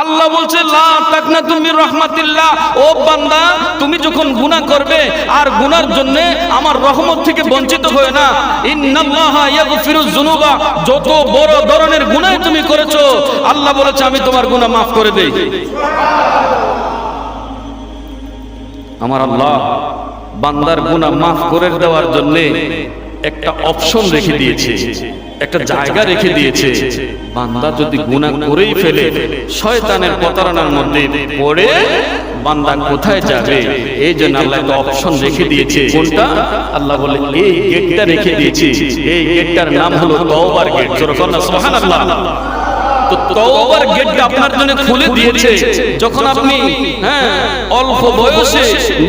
আল্লাহ বলছে তুমি রহমাতিল্লাহ। ও বান্দা, তুমি যখন গুনাহ করবে, আর গুনার জন্য আমার রহমত থেকে বঞ্চিত হয়ে না। ইন্নাল্লাহা ইয়াগফিরুজ যুনুবা। যত বড় ধরনের গুনাহ তুমি করেছ, আল্লাহ বলেছে, আমি তোমার গুনাহ মাফ করে দেই। আমার আল্লাহ, বান্দার গুনাহ মাফ করে দেওয়ার জন্য একটা অপশন রেখে দিয়েছে। একটা জায়গা রেখে দিয়েছে। বান্দা যদি গুনা করেই ফেলে, শয়তানের প্রতারণার মধ্যে পড়ে, বান্দা কোথায় যাবে? এই জন্য আল্লাহ একটা অপশন রেখে দিয়েছে। কোনটা? আল্লাহ বলে, এই গেটটা রেখে দিয়েছি। এই গেটটার নাম হলো তওবার গেট সুবহানাল্লাহ। তো তওবার গেটটা আপনার জন্য খুলে দিয়েছে। যখন আপনি হ্যাঁ অল্প বয়সে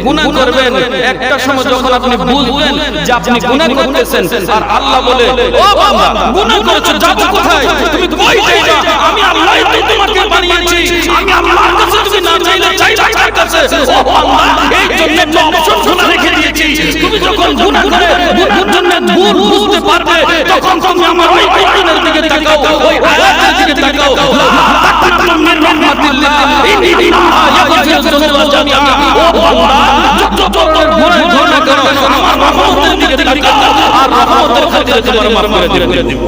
গুনাহ করবেন একটা সময় যখন আপনি বুঝবেন যে আপনি গুনাহ করতেছেন আর আল্লাহ বলে ও বাবা গুনাহ করেছ যাব কোথায়? তুমি কই যাইবা আমি আল্লাহই তো তোমাকে বানিয়েছি আমি আল্লাহর কাছে তুমি না চাইলে চাইবা কার কাছে ও বান্দা এই জন্য তো অপশন খোলা রেখে দিয়েছি। তুমি যখন গুনাহ করে গুনার জন্য ভুল বুঝতে পারবে তখন তুমি আমার ইয়াগফিরুজ যুনুবা ও বান্দা যত ধরনের গুনাহ করো না কেন আমার রহমতের দিকে তাকাও আর রহমতের খাতিরে তোমার মাফ করে দেব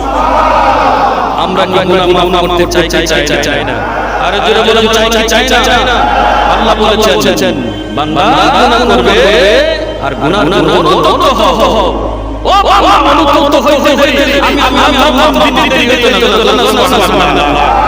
আমরা কি গুনাহ মাফ করতে চাই চাই চাই না আরে জোরে বলেন চাই চাই চাই না আল্লাহ বলেছেন বান্দা গুনাহ করবে আর গুনাহ অনুতপ্ত হও ও বাবা অনুতপ্ত হইতে হইতে আমি আমি আমি দিতে দেরি সুবহানাল্লাহ